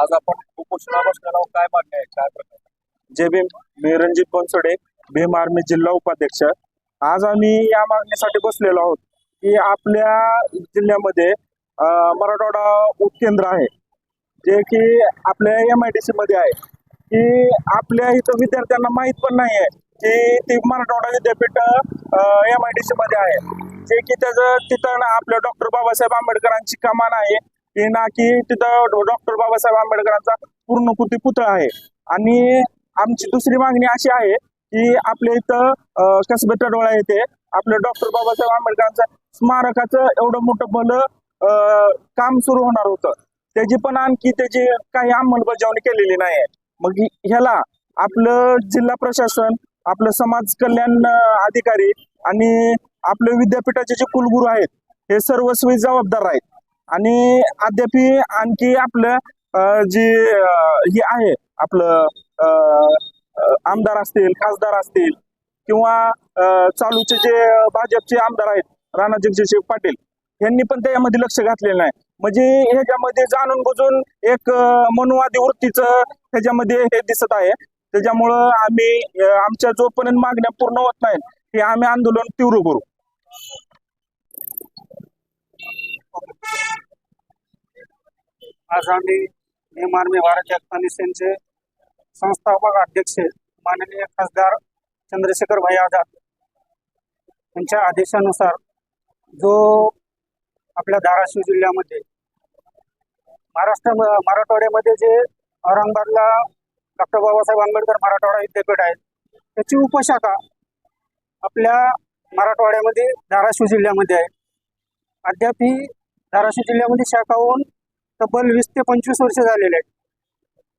आज आपण उपोषणाला काय मागणी आहे काय प्रकार जय भीम मी रणजित बनसोडे भीम आर्मी जिल्हा उपाध्यक्ष. आज आम्ही या मागणीसाठी बसलेलो आहोत की आपल्या जिल्ह्यामध्ये मराठवाडा उपकेंद्र आहे. जे की आपल्या एम आय डी सी मध्ये आहे. की आपल्या इथं विद्यार्थ्यांना माहीत पण नाही आहे की ती मराठवाडा विद्यापीठ एम आय डी सी मध्ये आहे. जे की त्याचं तिथं आपल्या डॉक्टर बाबासाहेब आंबेडकरांची कमान आहे. की ना की तिथं डॉक्टर बाबासाहेब आंबेडकरांचा पूर्णकृती पुतळा आहे. आणि आमची दुसरी मागणी अशी आहे की आपल्या इथं अं, कसबे तडोळा येथे आपल्या डॉक्टर बाबासाहेब आंबेडकरांचं स्मारकाचं एवढं मोठं भलं काम सुरू होणार होतं. त्याची पण आणखी त्याची काही अंमलबजावणी केलेली नाही मग ह्याला आपलं जिल्हा प्रशासन आपलं समाज कल्याण अधिकारी आणि आपले विद्यापीठाचे जे कुलगुरू आहेत हे सर्वस्वी जबाबदार आहेत. आणि अद्याप आणखी आपलं जे हे आहे आपलं आमदार असतील खासदार असतील किंवा चालूचे जे भाजपचे आमदार आहेत राणा जगजितसिंह पाटील यांनी पण त्यामध्ये लक्ष घातलेलं नाही. म्हणजे ह्याच्यामध्ये जाणून बुजून एक अं, मनुवादी वृत्तीचं ह्याच्यामध्ये हे दिसत आहे. त्याच्यामुळं आम्ही आमच्या जोपर्यंत मागण्या पूर्ण होत नाहीत हे आम्ही आंदोलन तीव्र करू. आज आम्ही भीम आर्मी भारत जागतानी सेनचे संस्थापक अध्यक्ष माननीय खासदार चंद्रशेखर भाई आझाद यांच्या आदेशानुसार जो आपल्या धाराशिव जिल्ह्यामध्ये महाराष्ट्र मराठवाड्यामध्ये जे औरंगाबादला डॉक्टर बाबासाहेब आंबेडकर मराठवाडा विद्यापीठ आहे त्याची उपशाखा आपल्या मराठवाड्यामध्ये धाराशिव जिल्ह्यामध्ये आहे. अद्याप ही धाराशिव जिल्ह्यामध्ये शाखा होऊन तब्बल वीस ते पंचवीस वर्ष झालेले आहेत.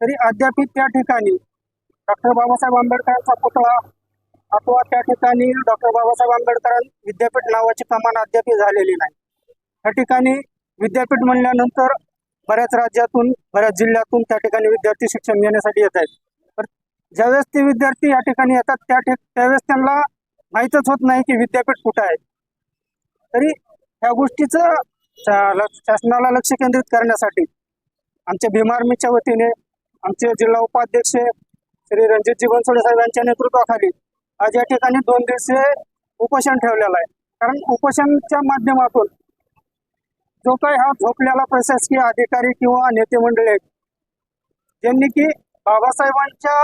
तरी अद्याप त्या ठिकाणी डॉक्टर बाबासाहेब आंबेडकरांचा पुतळा अथवा त्या ठिकाणी डॉक्टर बाबासाहेब आंबेडकर विद्यापीठ नावाची कमान अद्याप झालेली नाही. त्या ठिकाणी विद्यापीठ म्हणल्यानंतर बऱ्याच राज्यातून बऱ्याच जिल्ह्यातून त्या ठिकाणी विद्यार्थी शिक्षण घेण्यासाठी येत आहेत. तर ज्यावेळेस ते विद्यार्थी या ठिकाणी येतात त्या ठिक त्यावेळेस त्यांना माहीतच होत नाही की विद्यापीठ कुठं आहे. तरी ह्या गोष्टीचं शासनाला लक्ष केंद्रित करण्यासाठी आमच्या भीम आर्मीच्या वतीने आमचे जिल्हा उपाध्यक्ष श्री रणजित जीवनसोडे साहेब यांच्या नेतृत्वाखाली आज या ठिकाणी दोन दिवसीय उपोषण ठेवलेलं आहे. कारण उपोषणच्या माध्यमातून जो काही हा झोपलेला प्रशासकीय अधिकारी किंवा नेते मंडळी आहेत ज्यांनी की बाबासाहेबांच्या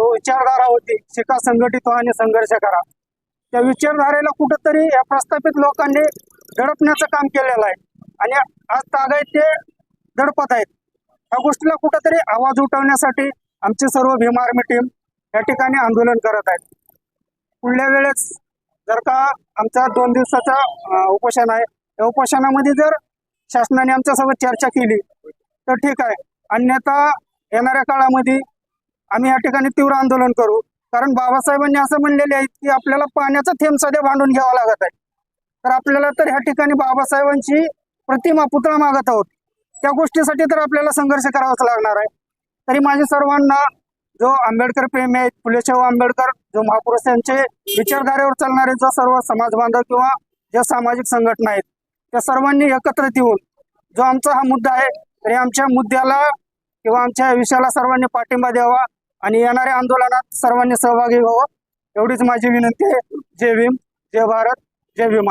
विचारधारा होती शिका संघटित व्हा आणि संघर्ष करा. त्या विचारधारेला कुठंतरी या प्रस्थापित लोकांनी दडपण्याचं काम केलेलं आहे. आणि आज तागायत ते दडपत आहेत. या गोष्टीला कुठंतरी आवाज उठवण्यासाठी आमची सर्व भीम आर्मी टीम या ठिकाणी आंदोलन करत आहेत. पुढल्या वेळेस जर का आमचा दोन दिवसाचा उपोषण आहे या उपोषणामध्ये जर शासनाने आमच्यासोबत चर्चा केली तर ठीक आहे. अन्यथा येणाऱ्या काळामध्ये आम्ही या ठिकाणी तीव्र आंदोलन करू. कारण बाबासाहेबांनी असं म्हणलेले आहे की आपल्याला पाण्याचा थेंब सध्या भांडून घ्यावा लागत आहे. तर आपल्याला तर ह्या ठिकाणी बाबासाहेबांची प्रतिमा पुतळा मागत आहोत. त्या गोष्टीसाठी तर आपल्याला संघर्ष करावाच लागणार आहे. तरी माझ्या सर्वांना जो आंबेडकर प्रेमी आहेत फुलेशाहू आंबेडकर जो महापुरुष यांचे विचारधारेवर चालणारे जो सर्व समाज बांधव किंवा ज्या सामाजिक संघटना आहेत त्या सर्वांनी एकत्रित येऊन जो आमचा हा मुद्दा आहे तरी आमच्या मुद्द्याला किंवा आमच्या विषयाला सर्वांनी पाठिंबा द्यावा आणि येणाऱ्या आंदोलनात सर्वांनी सहभागी व्हावं एवढीच माझी विनंती आहे. जय भीम जय भारत जय भीम